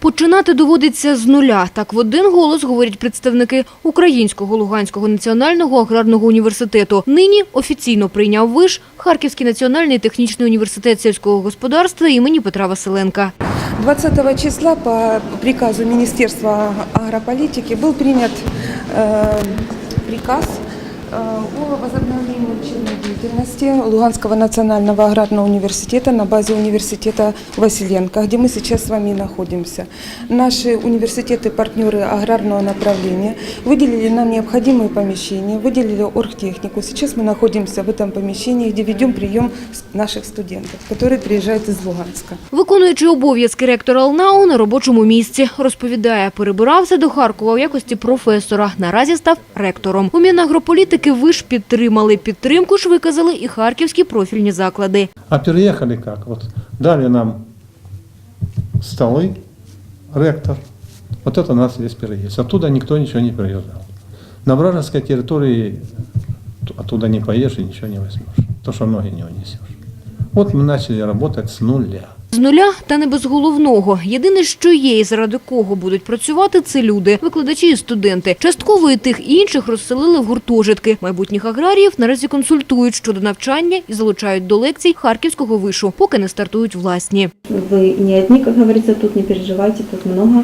Починати доводиться з нуля. Так в один голос говорять представники Українського Луганського національного аграрного університету. Нині офіційно прийняв виш Харківський національний технічний університет сільського господарства імені Петра Василенка. 20 числа по приказу Министерства агрополитики был принят э, приказ э, о возобновлении учебной деятельности Луганского национального аграрного университета на базе университета Василенко, где мы сейчас с вами находимся. Наши университеты-партнеры аграрного направления выделили нам необходимые помещения, выделили оргтехнику. Сейчас мы находимся в этом помещении, где ведем прием с- наших студентов, которые приезжают из Луганска. Виконуючи обов'язки ректора ЛНАУ на робочому місці, розповідає, перебирався до Харкова в якості професора. Наразі став ректором. У Мінагрополітики виш підтримали. Підтримку ж виказали і харківські профільні заклади. А переехали как? Вот дали нам столы, ректор. Вот это у нас весь переезд. Оттуда никто ничего не приезжал. На вражеской территории т- оттуда не поешь и ничего не возьмешь. То, что ноги не унесешь. Вот мы начали работать с нуля. З нуля та не без головного. Єдине, що є і заради кого будуть працювати, це люди, викладачі і студенти. Частково і тих і інших розселили в гуртожитки. Майбутніх аграріїв наразі консультують щодо навчання і залучають до лекцій харківського вишу, поки не стартують власні. Вы не одни, как говорится, тут не переживайте, тут много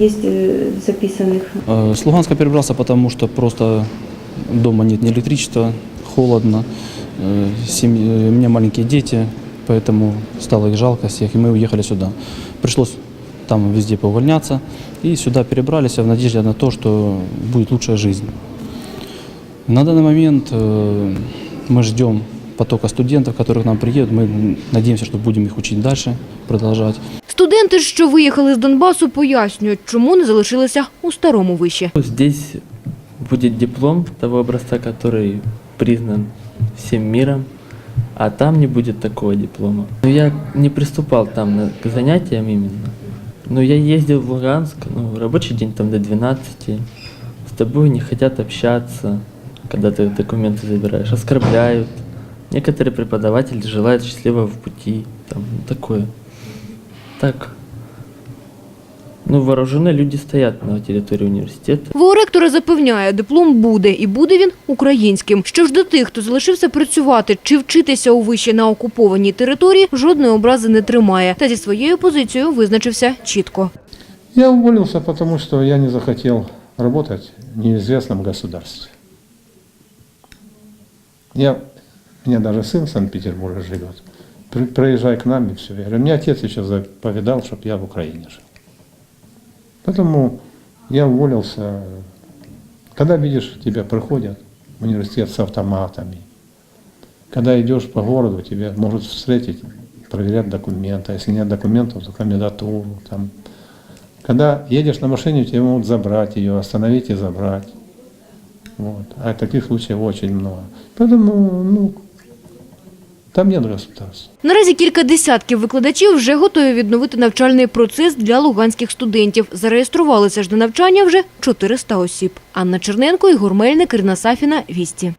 есть э, записанных. Э, С Луганска перебрался, потому что просто дома нет ни электричества, холодно, э, семь- э, у меня маленькие дети, поэтому стало их жалко всех, и мы уехали сюда. Пришлось там везде поувольняться, и сюда перебрались в надежде на то, что будет лучшая жизнь. На данный момент э, мы ждем потока студентов, которые к нам приедут. Мы надеемся, что будем их учить дальше, продолжать. Студенти, що виїхали з Донбасу, пояснюють, чому не залишилися у старому виші. Здесь будет диплом того образца, который признан всем миром, А там не будет такого диплома. Но я не приступал там к занятиям именно. Но я ездил в Луганск, ну, рабочий день там до 12, с тобой не хотят общаться, когда ты документы забираешь, оскорбляют. Некоторые преподаватели желают счастливого в пути, там ну, такое. Так, ну, вооруженные люди стоят на территории университета. ВО ректора запевняє, диплом буде, і буде він українським. Що ж до тих, хто залишився працювати чи вчитися у виші на окупованій території, жодної образи не тримає. Та зі своєю позицією визначився чітко. Я уволился, потому что я не захотел работать в неизвестном государстве. Я, у меня даже сын в Санкт-Петербурге живет. При- Приезжай к нам и все. Я говорю, мне отец еще заповедал, чтобы я в Украине жил. Поэтому я уволился. Когда видишь, тебя приходят в университет с автоматами, когда идешь по городу, тебя могут встретить, проверять документы. А Если нет документов, то кандидатуру. Там. Когда едешь на машине, тебя могут забрать ее, остановить и забрать. Вот. А таких случаев очень много. Поэтому, ну, там нет государства. Наразі кілька десятків викладачів вже готові відновити навчальний процес для луганських студентів. Зареєструвалися ж до навчання вже 400 осіб. Анна Черненко, Ігор Мельник, Ірина Сафіна, Вісті.